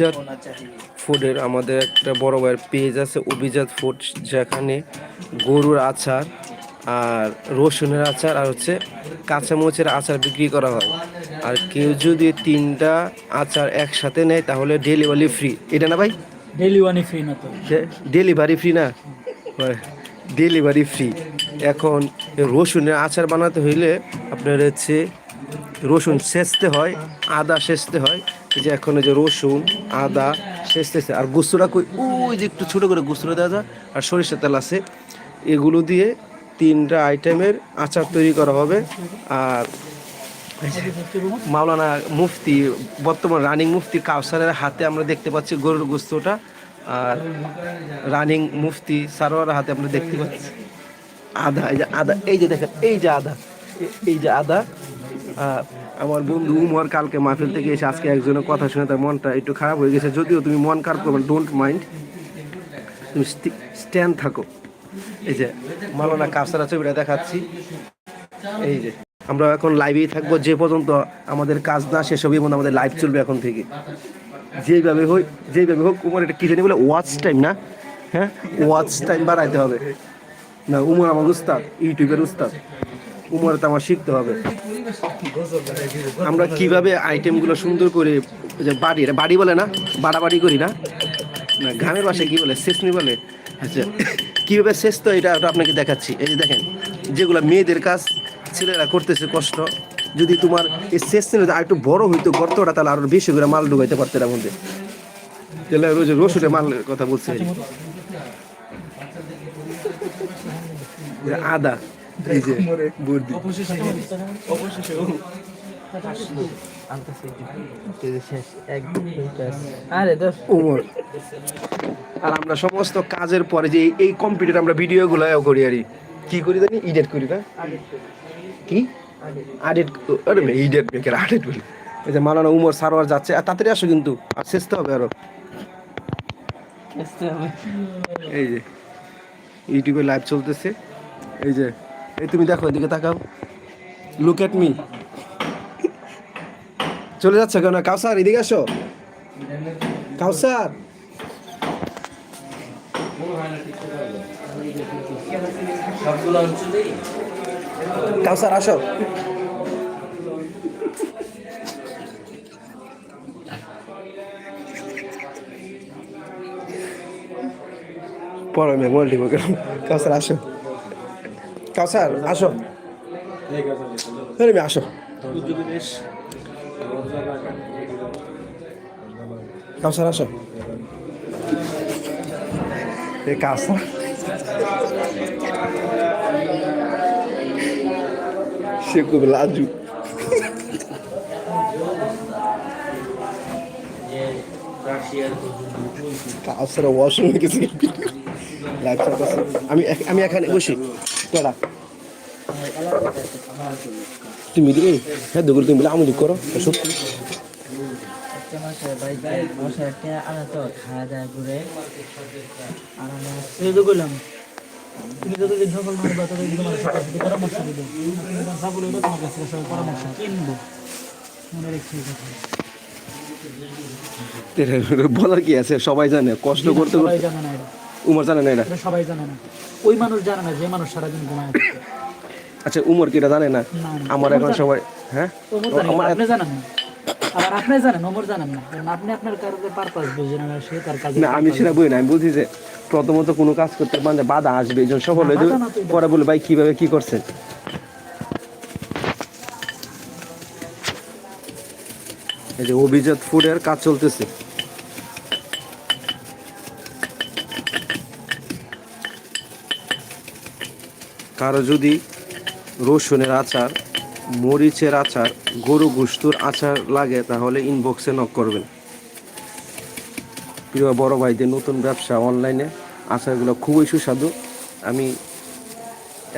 অভিজাত ফুডের আমাদের একটা বড় ভাইয়ের পেজ আছে অভিজাত ফুড যেখানে গরুর আচার আর রসুনের আচার আর হচ্ছে কাঁচামরিচের আচার বিক্রি করা হয়। আর কেউ যদি তিনটা আচার একসাথে নেয় তাহলে ডেলিভারি ফ্রি এটা না ভাই? ডেলিভারি ফ্রি না তো। ডেলিভারি ফ্রি না? ডেলিভারি ফ্রি এখন রসুনের আচার বানাতে হইলে আপনার হচ্ছে রসুন সেচতে হয় আদা সেচতে হয়। যে এখন যে রসুন, আদা সেচতেছে আর গুস্তরা কই? ওই যে একটু ছোটো করে গুস্তরা দেওয়া যায়। আর সরিষার তেল আছে। এগুলো দিয়ে তিনটা আইটেমের আচার তৈরি করা হবে। আর মাওলানা মুফতি, বর্তমান রানিং মুফতি কাউসারের হাতে আমরা দেখতে পাচ্ছি গরুর গোস্তটা। আর রানিং মুফতি সারোয়ার হাতে আমরা দেখতে পাচ্ছি আদা। এই যে আদা, এই যে দেখেন, এই যে আদা, এই যে আদা। আমার বন্ধু উমর কালকে মাহফিল থেকে এসে আজকে একজনের কথা শুনে তার মনটা একটু খারাপ হয়ে গেছে। যদিও তুমি মন খারাপ করবে ডোন্ট মাইন্ড তুমি স্ট্যান্ড থাকো। এই যে মাওলানা কাউসারা ছবিটা দেখাচ্ছি। এই যে আমরা এখন লাইভেই থাকব। যে পর্যন্ত আমাদের কাজ না শেষ হবে এবং আমাদের লাইভ চলবে এখন থেকে। যেইভাবে হোক যেইভাবে হোক, উমর এটা কি জানি বলে ওয়াচ টাইম না? হ্যাঁ? ওয়াচ টাইম বাড়াইতে হবে। না, উমর আমার উস্তাদ, ইউটিউবের উস্তাদ। উমর তো আমার শিখতে হবে। আমরা কীভাবে আইটেমগুলো সুন্দর করে বাড়ি বাড়ি বলে না, বাড়াবাড়ি করি না। গ্রামের ভাষায় কি বলে? শেষনি বলে? আচ্ছা কীভাবে শেষ তো এটা আপনাকে দেখাচ্ছি। এই যে দেখেন, যেগুলো মেয়েদের কাজ, ছেলেরা করতেছে কষ্ট। যদি তোমার এই শেষ নিলে আর একটু বড় হইতো গর্তটা, তাহলে আরও বেশি করে মাল ঢুকাইতে পারতে এর মধ্যে তাহলে রোজ রসুনে মালের কথা বলছে। আদা। এই যে বুদ্ধি আরে দোষ উমর আর আমরা সমস্ত কাজের পরে যে এই- কম্পিউটার আমরা ভিডিওগুলো করি আর। কি করি জানি? এডিট করি না? কি? আডিট আরে এডিট বেকার আডিট বলি। এই যে মালানা উমর সারোয়ার যাচ্ছে। আর তাড়াতাড়ি আসো কিন্তু আর শেষতে হবে আরও। এই যে ইউটিউবে লাইভ চলতেছে। এই যে এই তুমি দেখো এদিকে তাকাও লুক এট মি চলে যাচ্ছে কেন কাউসার এদিকে আসো কাউসার কাউসার আসো পরে আমি মোবাইল দিব কেন কাউসার আসো কাউসার, আসো। তুমি আসো। কাউসার, আসো। এ কাউসার। সে খুব লাজু কাউসার ওয়াশরুমে গেছে। চলতেছে আমি আমি এখানে বসি। কড়া তুমি দিলে হ্যাঁ দুগুলো তুমি বলে আমলি করো সত্যি। দিবে বলার কি আছে? সবাই জানে কষ্ট করতে করতে জানে না এটা উমর জানে না এটা সবাই জানে না। ওই মানুষ জানে না যে মানুষ সারাদিন ঘুমায়। আচ্ছা উমর কি এটা জানে না। আমার এখন সবাই হ্যাঁ? আমার আপনি জানেন আবার আপনি জানেন ওমর জানেন না। কারণ আপনি আপনার কাজের পারপাস বুঝেন না সে তার কাজে না আমি সেটা বলি না আমি বলছি যে প্রথমত কোনো কাজ করতে মানে বাধা আসবে জন্য সফল হয়ে এটা। পরে বলে ভাই কীভাবে কি করছেন এই যে অভিজাত ফুডের কাজ চলতেছে। কারও যদি রসুনের আচার মরিচের আচার গরু গুস্তুর আচার লাগে তাহলে ইনবক্সে নক করবেন। প্রিয় বড় ভাইদের নতুন ব্যবসা অনলাইনে আচারগুলো খুবই সুস্বাদু। আমি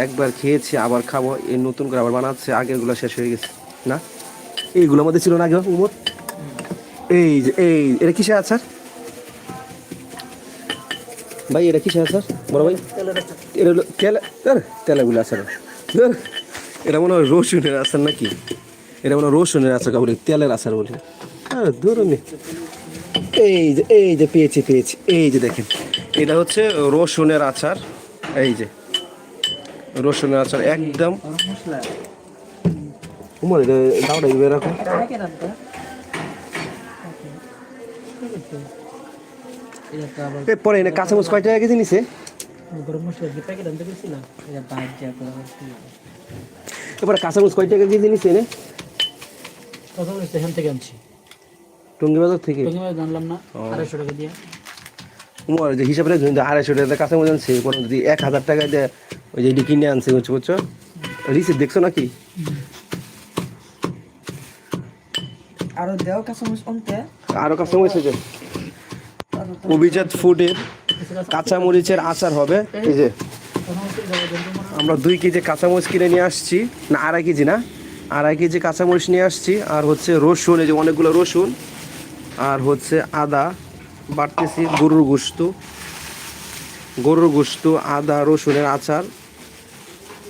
একবার খেয়েছি আবার খাব এই নতুন করে আবার বানাচ্ছে আগেরগুলো শেষ হয়ে গেছে। না? এইগুলো আমাদের ছিল না আগে উমর? এই যে এই এটা কিসের আচার? ভাই এটা কিসের আচার বড় ভাই? এটা হলো তেলে তেলেগুলো আচার। এটা মনে হয় রসুনের আচার নাকি? এটা মনে হয় রসুনের আচার কাউরে তেলের আচার বলি। হ্যাঁ ধরুন। এই যে এই যে পেয়েছি পেয়েছি। এই যে দেখেন, এটা হচ্ছে রসুনের আচার। এই যে, রসুনের আচার একদম। পরে কাঁচামচ কয় টাকা কেজি নিছে? গরম মশলা যে প্যাকেট আনতে গেছিলাম। এটা বাইক যা করে এবারে কাঁচামচ কয় টাকা কেজি নিছে এনে প্রথমে স্টেশন থেকে আনছি। টঙ্গি বাজার থেকে? প্রথমে জানলাম না আড়াইশো টাকা দিয়ে। যে হিসাবে যে আড়াইশো টাকা আনছে যদি এক হাজার টাকা দিয়ে ওই যে এটি কিনে আনছে বুঝছ বুঝছ? রিসিপ্ট দেখছ নাকি? আরও দেও আরও অভিজাত ফুডের কাঁচামরিচের আচার হবে। এই যে। আমরা দুই কেজি কাঁচামরিচ কিনে নিয়ে আসছি। না আড়াই কেজি না। আড়াই কেজি কাঁচামরিচ নিয়ে আসছি। আর হচ্ছে রসুন এই যে অনেকগুলো রসুন। আর হচ্ছে আদা বাড়তেছি গরুর গোস্ত। গরুর গোস্ত আদা রসুনের আচার।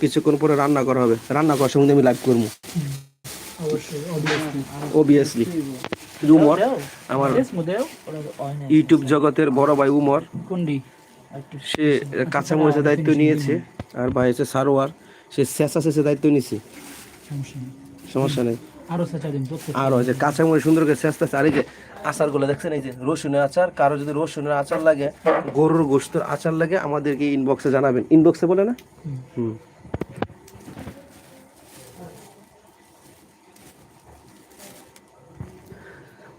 কিছুক্ষণ পরে রান্না করা হবে। রান্না করার সঙ্গে আমি লাইভ করব। অবভিয়াসলি উমর আমার ইউটিউব জগতের বড় ভাই উমর সে কাঁচামরিচের দায়িত্ব নিয়েছে আর ভাই হচ্ছে সারোয়ার। সে শেষা শেষে দায়িত্ব নিছে। সমস্যা নেই। আরও যে কাঁচামরিচ সুন্দর করে শেষতে আর এই যে আচারগুলো দেখছেন এই যে রসুনের আচার কারও যদি রসুনের আচার লাগে গরুর গোস্তর আচার লাগে আমাদেরকে ইনবক্সে জানাবেন। ইনবক্সে বলে না? হুম।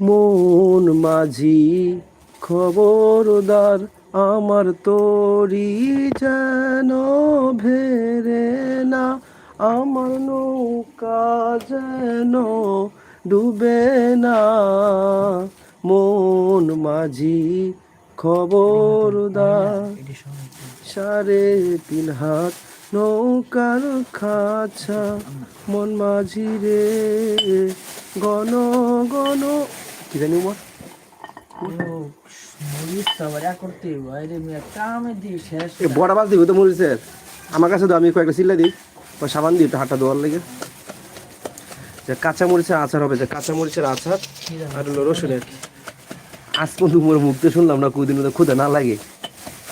মন মাঝি খবরদার আমার তোরি যেন ভেরে না, আমার নৌকা যেন ডুবে না। মন মাঝি খবরদার সাড়ে তিন হাত নৌকার খাছা মন মাঝি রে, গণ গণ কি জানি উমর বড় বাস দিবি তো মরিচের। আমার কাছে তো আমি কয়েকটা চিল্লা দিই। ওই সাবান দিই একটু হাতটা ধোয়ার লেগে। যে কাঁচা মরিচের আচার হবে যে কাঁচা মরিচের আচার আর হলো রসুনের। আজ পর্যন্ত উমর মুখতে শুনলাম না কুদিন মধ্যে ক্ষুদা না লাগে।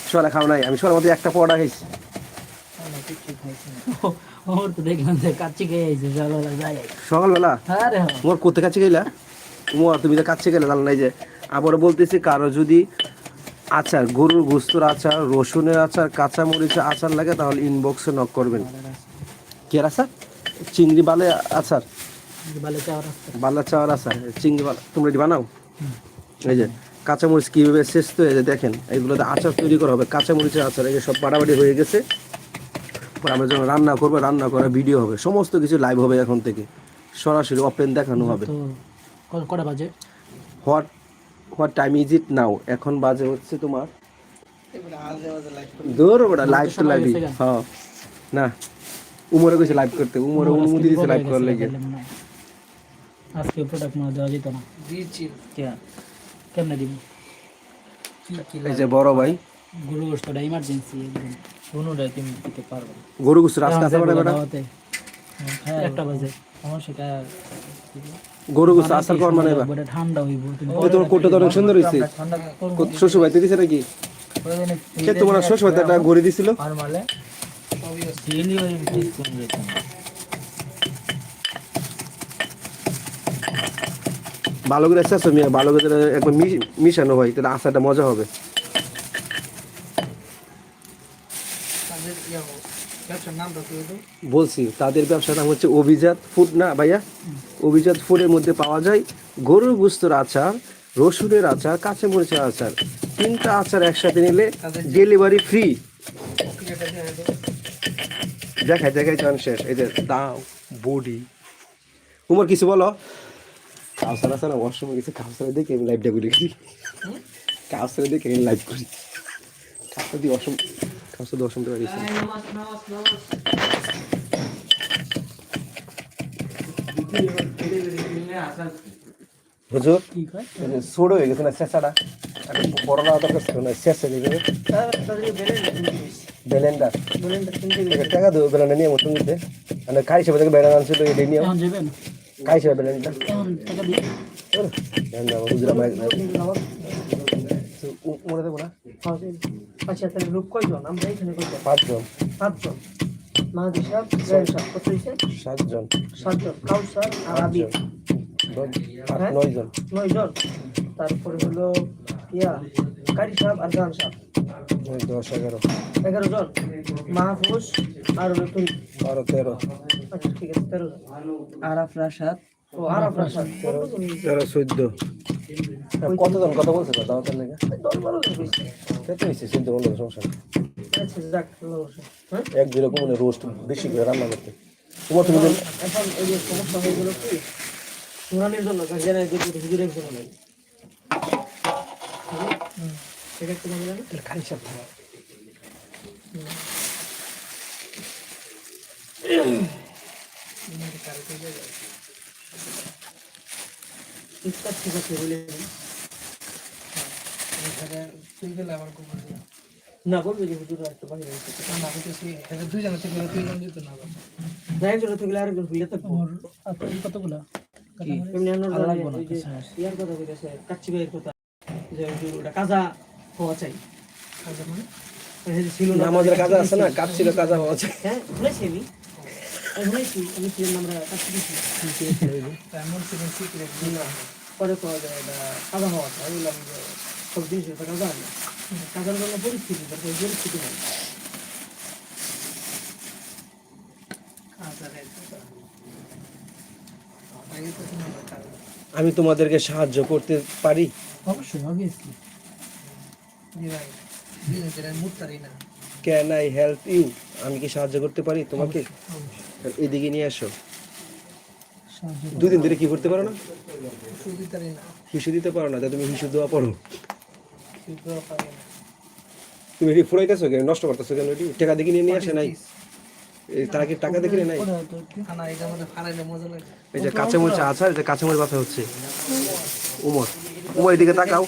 সোলা খাও নাই আমি সোলার মধ্যে একটা পড়া খাইছি। তো সকালবেলা হ্যাঁ মোর কোথা কাছে গেলা তুমি তো কাছে গেলে জানো নাই যে আবার বলতেছি কারও যদি আচার গরুর গুস্তর আচার রসুনের আচার কাঁচা মরিচের আচার লাগে তাহলে ইনবক্সে নক করবেন। কি আর আচার? চিংড়ি বালে আচার? বালে চাওয়ার আচার চিংড়ি বালা। তোমরা এটি বানাও? এই যে কাঁচামরিচ কীভাবে শেষ তো এই যে দেখেন এইগুলোতে আচার তৈরি করা হবে। কাঁচামরিচের আচার এই যে সব বাড়াবাড়ি হয়ে গেছে। পরে আমরা যখন রান্না করব রান্না করা ভিডিও হবে। সমস্ত কিছু লাইভ হবে এখন থেকে। সরাসরি ওপেন দেখানো হবে। কটা বাজে? What what time is it now? এখন বাজে হচ্ছে তোমার দূর ওটা লাইভ তো লাইভ হ্যাঁ না উমরে গেছে লাইভ করতে উমরে অনুমতি দিয়েছে লাইভ করার লেগে হয়। আজকে প্রোডাক্ট মনে হয়। দেওয়া যেত না। দিয়েছি কে কেমনে দিব? এই যে বড় ভাই। গরু গোস্তটা ইমার্জেন্সি একদম। কোনোটাই তুমি দিতে পারবে গরু গুস্তু রাস্তা আছে বড় বেটা। দাওয়াতে। একটা বাজে। আমার সেটা গরু আসার কর মানে এবার ঠান্ডা হইব তোমার কোটটা তো অনেক সুন্দর হয়েছে ঠান্ডা শ্বশুর ভাইতে দিছে নাকি? সে তোমার শ্বশুর ভাইতে একটা গড়ি দিছিল? ভালো করে মিয়া ভালো করে একবার মিশানো হয় তাহলে আসাটা মজা হবে। বলছি তাদের ব্যবসার নাম হচ্ছে অভিজাত ফুড না ভাইয়া? অভিজাত ফুডের মধ্যে পাওয়া যায় গরুর গুস্তর আচার রসুনের আচার কাঁচামরিচের আচার। তিনটা আচার একসাথে নিলে ডেলিভারি ফ্রি দেখাই দেখাই চান শেষ। এদের দাও বডি। তোমার কিছু বলো? কাউসার আছে না? ওয়াশরুমে গেছে কাউসারে দেখে আমি লাইভটা করি কাউসারে দেখে আমি লাইভ করি। কাউসার দিয়ে অসম কাউসার দিয়ে অসম গেছে হুজুর ছোট হয়ে গেছে না শেষাটা। বড় না দরকার ছিল না শেষ হয়ে গেছে। বেলেন্ডার। টাকা দেবো বেলেন্ডার নিয়ে মতন দিতে। মানে কাই হিসেবে থেকে আনছিল নিয়ে হিসেবে বেলেন্ডার। হুজরা দেবো না? আচ্ছা তাহলে লোক কয়জন? আমরা এখানে কয়জন? পাঁচজন। পাঁচজন। মাহাদি সাহেব জয়ের সাহেব কত হয়েছে? সাতজন। সাতজন। কাউসার আর আবি। হ্যাঁ? নয় জন নয় জন তারপরে হলো ইয়া কারি সাহেব আর জাহান সাহেব দশ এগারো। এগারো জন। মাহফুজ আর হলো তুই বারো তেরো। আচ্ছা ঠিক আছে তেরো জন। আরাফ রাশাদ ও আর আপনার কতজন? তেরো চোদ্দ। কতজন? কথা বলছে? দশ বারো জন হয়েছে। কত হয়েছে চোদ্দ পনেরো সমস্যা নেই। হ্যাঁ? এক যেরকম মানে রোস্ট বেশি করে রান্না করতে। তোমার তুমি এখন এই যে সমস্যা হয়ে গেল কি নুরানির জন্য গার্জিয়ানের যে হুজুর একজন হলেন সেটা একটু বলবেন খালি সব ঠিক আছে বলে তুই গেলে ভালো লাগে। না বলবে যে হুজুর একটা বাইরে না বলতেছি এটা দুইজনে থেকে তিনজন যেত না। না একজন থেকে আরেকজন হইলে তো কতগুলো? এমনি ভালো লাগবে না, ওই ইয়ার কথা কইতেছে কাচ্চি ভাইয়ের কথা। যে হুজুর ওটা কাজা হওয়া চাই। কাজে মানে? ছিল না আমাদের কাজা আছে না কাজ ছিল কাজা হওয়া যায় হ্যাঁ শুনেছি আমি। আমি আমি তা পরে পাওয়া যায় কাজা হওয়া চাই আমি বললাম যে সব জিনিস কাজা জন্য পরিস্থিতি পরিস্থিতি নাই। আমি তোমাদেরকে সাহায্য করতে পারি? অবশ্যই obviously. Can I help you আমি কি সাহায্য করতে পারি তোমাকে? এদিকে নিয়ে আসো। দুদিন ধরে কি করতে পারো না? হিসু দিতে পারো না। তুমি হিসু দেওয়া পড়ো। তুমি এটি ফুরাইতেছো কেন? নষ্ট করতেছো কেন? এটি টাকা দেখে নিয়ে নিয়ে আসে নাই? এই তারা কি টাকা দেখে নাই। এই যে কাঁচামরিচ আচার এই যে কাঁচামরিচ কথা হচ্ছে। উমর উমর এদিকে তাকাও।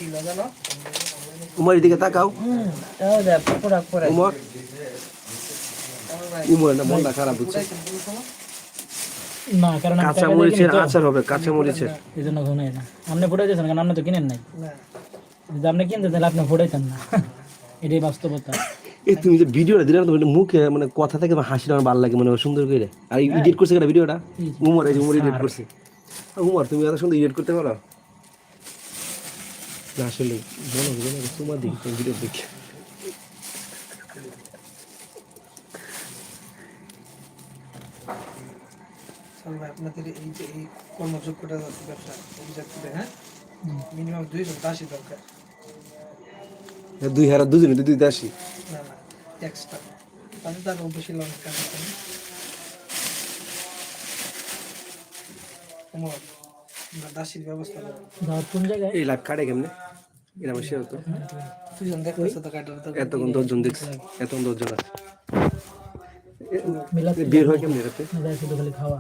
উমর এদিকে তাকাও। উমর। উমর না মনটা খারাপ হচ্ছে? না কারণ কিনি তো, আচার হবে কাঁচামরিচের। এই জন্য ঘুমাই না। আপনি দিয়েছেন কারণ আপনি তো কিনেন নাই। না, যদি আপনি কিনতেন তাহলে আপনি ফুটাইতেন না। এটাই বাস্তবতা। এই তুমি যে ভিডিওটা দিলে না তোমার মুখে মানে কথা থেকে হাসিটা আমার ভালো লাগে মানে সুন্দর করে। আর এডিট করছে কেন ভিডিওটা? উমর এই যে উমর এডিট করছে। উমর তুমি এত সুন্দর এডিট করতে পারো? না আসলে বলো বলো তোমার দিকে তুমি ভিডিও দেখে। ভাই, আপনাদের এই যে এই কর্মযোগ্যটা ব্যবসা হ্যাঁ? মিনিমাম দুইজন দাসী দরকার। দুই হাজার দুজনে দুই দুই আসি। না এক্সট্রা তার বেশি দাসীর ব্যবস্থা এই কাটে কেমনে? এটা এতক্ষণ দশজন দেখছে? এতক্ষণ দশজন আছে? মিলাদ হয় কেমনে খালি খাওয়া।